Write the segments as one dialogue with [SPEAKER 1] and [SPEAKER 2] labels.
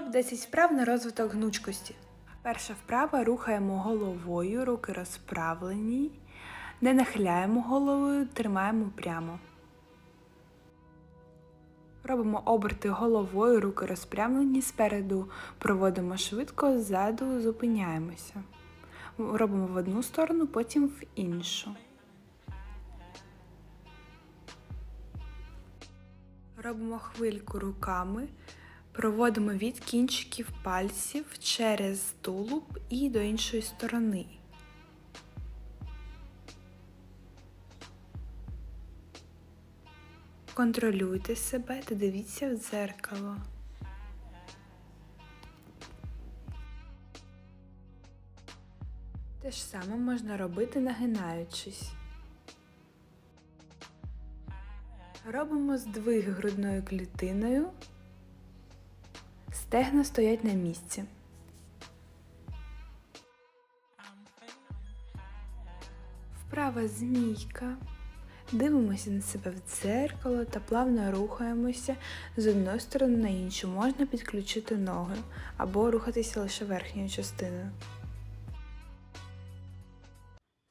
[SPEAKER 1] Топ-10 вправ на розвиток гнучкості. Перша вправа рухаємо головою, руки розправлені. Не нахиляємо головою, тримаємо прямо. Робимо оберти головою, руки розпрямлені спереду, проводимо швидко, ззаду зупиняємося. Робимо в одну сторону, потім в іншу. Робимо хвильку руками, проводимо від кінчиків пальців через тулуб і до іншої сторони. Контролюйте себе та дивіться в дзеркало. Те ж саме можна робити нагинаючись. Робимо здвиг грудною клітиною. Стегна стоять на місці. Вправа змійка. Дивимося на себе в дзеркало та плавно рухаємося з одної сторони на іншу. Можна підключити ноги або рухатися лише верхньою частиною.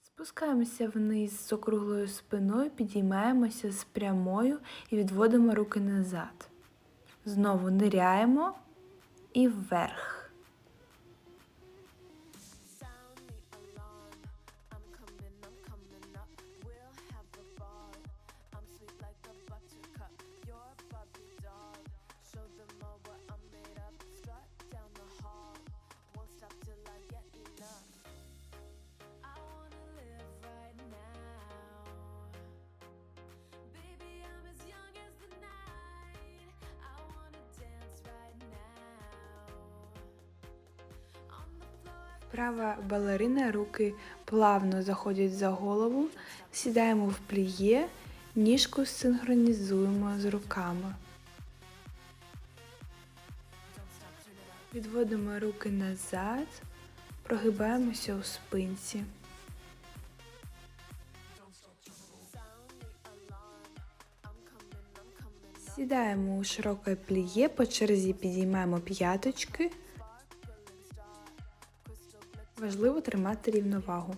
[SPEAKER 1] Спускаємося вниз з округлою спиною, підіймаємося з прямою і відводимо руки назад. Знову ниряємо і вверх. Права балерина, руки плавно заходять за голову, сідаємо в пліє, ніжку синхронізуємо з руками. Відводимо руки назад, прогибаємося у спинці. Сідаємо у широке пліє, по черзі підіймаємо п'яточки. Важливо тримати рівновагу.